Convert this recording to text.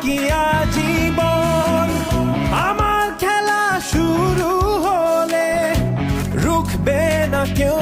বাকিয়া জীবন আমার খেলা শুরু হলে রুখবে না কেউ